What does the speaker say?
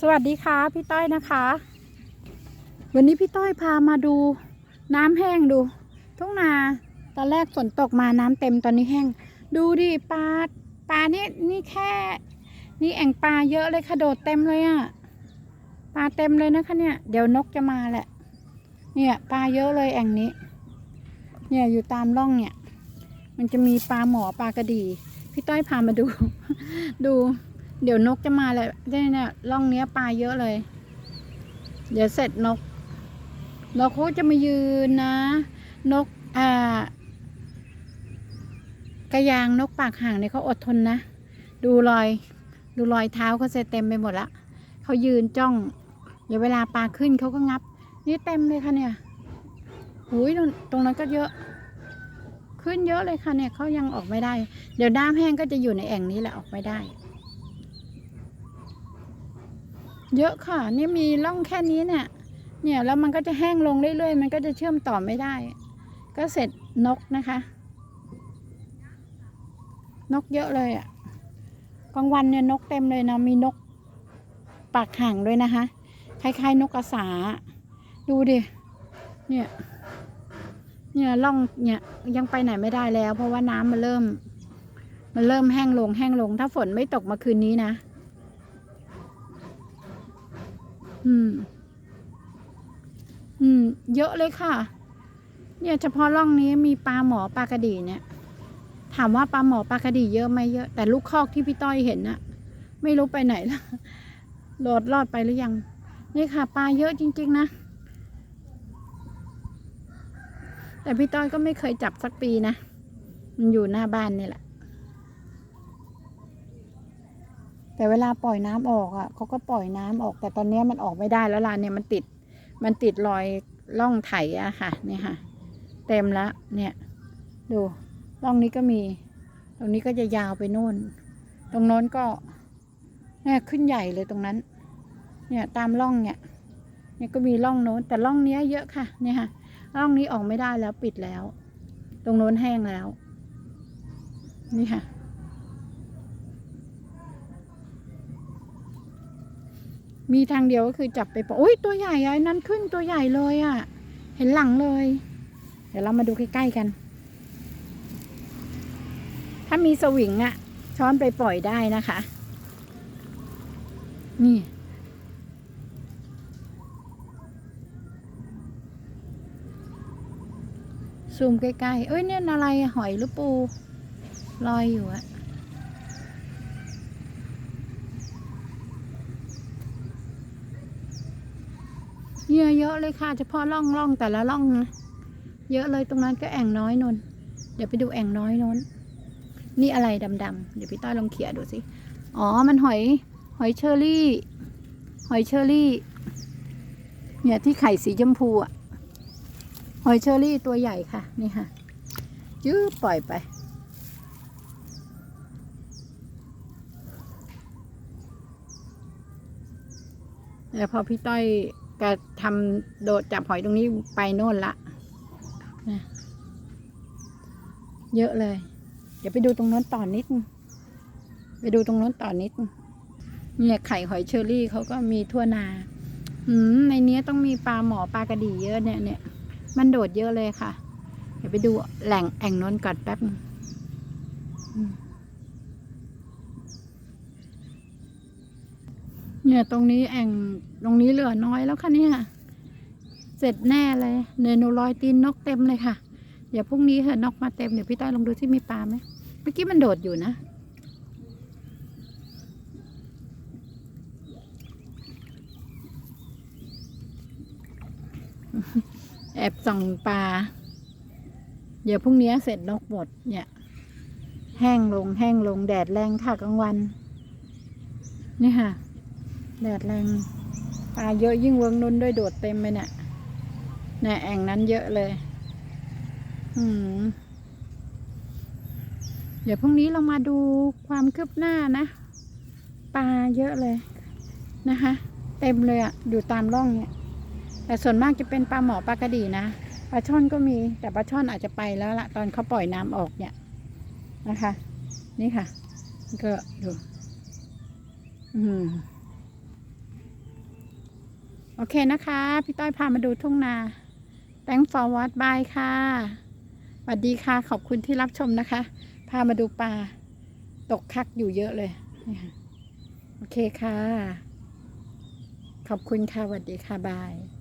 สวัสดีค่ะพี่ต้อยนะคะ วันนี้พี่ต้อยพามาดูน้ำแห้งดู ทุ่งนาตอนแรกฝนตกมาน้ำเต็มตอนนี้แห้ง ดูดิปลาปลานี่นี่แค่ นี่แอ่งปลาเยอะเลยค่ะโดดเต็มเลยอะ่ะปลาเต็มเลยนะคะเนี่ย เดี๋ยวนกจะมาแหละ เนี่ยปลาเยอะเลยแอ่งนี้ เนี่ยอยู่ตามร่องเนี่ย มันจะมีปลาหมอปลากระดี พี่ต้อยพามาดูดู เดี๋ยวนกจะมาเลยเนี่ยเนี่ยร่องเนี้ยปลาเยอะเลย เดี๋ยวเสร็จนกนกเขาจะมายืนนะ นกอ่ากระยางนกปากห่างเนี่ยเขาอดทนนะ ดูรอย ดูรอยเท้าเขาเสเต็มไปหมดละเขายืนจ้อง เดี๋ยวเวลาปลาขึ้นเขาก็งับ นี่เต็มเลยค่ะเนี่ยหุยตรงตรงนั้นก็เยอะ ขึ้นเยอะเลยค่ะเนี่ยเขายังออกไม่ได้ เดี๋ยวน้ำแห้งก็จะอยู่ในแอ่งนี้แหละออกไม่ได้ เยอะค่ะ นี่มีร่องแค่นี้เนี่ย เนี่ยแล้วมันก็จะแห้งลงเรื่อยๆ มันก็จะเชื่อมต่อไม่ได้ ก็เสร็จนกนะคะ นกเยอะเลยอะ่ะกลางวันเนี่ยนกเต็มเลยนะมีนกปากห่างด้วยนะคะ คล้ายๆ นกกระสา ดูดิ เนี่ย เนี่ยร่องเนี่ยยังไปไหนไม่ได้แล้ว เพราะว่าน้ำมันเริ่ม มันเริ่มแห้งลงแห้งลง ถ้าฝนไม่ตกมาคืนนี้นะ อืม อืม เยอะเลยค่ะ เนี่ยเฉพาะร่องนี้มีปลาหมอปลากระดีเนี่ย ถามว่าปลาหมอปลากระดีเยอะไหมเยอะ แต่ลูกคอกที่พี่ต้อยเห็นน่ะ ไม่รู้ไปไหนละหลอดรอดไปหรือยัง นี่ค่ะ ปลาเยอะจริง ๆ นะ แต่พี่ต้อยก็ไม่เคยจับสักปีนะ มันอยู่หน้าบ้านนี่แหละ แต่เวลาปล่อยน้ำออกอะเขาก็ปล่อยน้ำออก แต่ตอนนี้มันออกไม่ได้แล้วล่ะเนี่ยมันติด มันติดรอยร่องไถอะค่ะ เนี่ยค่ะ เต็มแล้วเนี่ย ดูร่องนี้ก็มี ตรงนี้ก็จะยาวไปโน่น ตรงโน้นก็เนี่ยขึ้นใหญ่เลยตรงนั้น เนี่ยตามร่องเนี่ยเนี่ยก็มีร่องโน้น แต่ร่องเนี้ยเยอะค่ะ เนี่ยค่ะร่องนี้ออกไม่ได้แล้วปิดแล้ว ตรงโน้นแห้งแล้ว นี่ค่ะ มีทางเดียวก็คือจับไปปล่อยอุ้ยตัวใหญ่ไอ้นั้นขึ้นตัวใหญ่เลยอะเห็นหลังเลย เดี๋ยวเรามาดูใกล้ๆกัน ถ้ามีสวิงอะช้อนไปปล่อยได้นะคะ นี่ซูมใกล้ๆ เอ้ยเนี่ยอะไรหอยหรือปู ลอยอยู่อะ เหยื่อเยอะเลยค่ะเฉพาะร่องร่องแต่ละร่องนะเยอะเลยตรงนั้นก็แอ่งน้อยนนเดี๋ยวไปดูแอ่งน้อยนนนี่อะไรดำๆเดี๋ยวพี่ต้อยลองเขี่ยดูสิอ๋อมันหอยหอยเชอรี่ หอยเชอรี่ เนี่ยที่ไข่สีชมพูอะหอยเชอรี่ตัวใหญ่ค่ะ นี่ค่ะยื้อปล่อยไป แล้วพอพี่ต้อย ก็ทำโดดจับหอยตรงนี้ไปโน่นละนะเยอะเลย เดี๋ยวไปดูตรงโน้นต่อนิด ไปดูตรงโน้นต่อนิด เนี่ยไข่หอยเชอรี่เขาก็มีทั่วนา อืมในเนี้ยต้องมีปลาหมอปลากระดี่เยอะเนี่ยเนี่ยมันโดดเยอะเลยค่ะ เดี๋ยวไปดูแหล่งแอ่งน้นก่อนแป๊บนึงอืม เนี่ยตรงนี้แอ่งตรงนี้เหลือน้อยแล้วค่ะเนี่ย เสร็จแน่เลยเนยนูรอยตีนนกเต็มเลยค่ะเดี๋ยวพรุ่งนี้เหอะนกมาเต็มเดี๋ยวพี่ต้อยลองดูที่มีปลาไหมเมื่อกี้มันโดดอยู่นะแอบส่องปลา เดี๋ยวพรุ่งนี้เสร็จนกหมดเนี่ย แห้งลงแห้งลงแดดแรงค่ะกลางวัน นี่ค่ะ แดดแรงปลาเยอะยิ่งเวิงนุนด้วยโดดเต็มไปเนี่ยในแอ่งนั้นเยอะเลย อืมเดี๋ยวพรุ่งนี้เรามาดูความคืบหน้านะ ปลาเยอะเลยนะคะ เต็มเลยอะอยู่ตามร่องเนี่ย แต่ส่วนมากจะเป็นปลาหมอปลากระดีนะปลาช่อนก็มีแต่ปลาช่อนอาจจะไปแล้วละตอนเขาปล่อยน้ำออกเนี่ยนะคะ นี่ค่ะ ก็ดูอืม โอเคนะคะ พี่ต้อยพามาดูทุ่งนา thank for what bye ค่ะสวัสดีค่ะขอบคุณที่รับชมนะคะ พามาดูปลาตกคักอยู่เยอะเลยโอเคค่ะ ขอบคุณค่ะสวัสดีค่ะบาย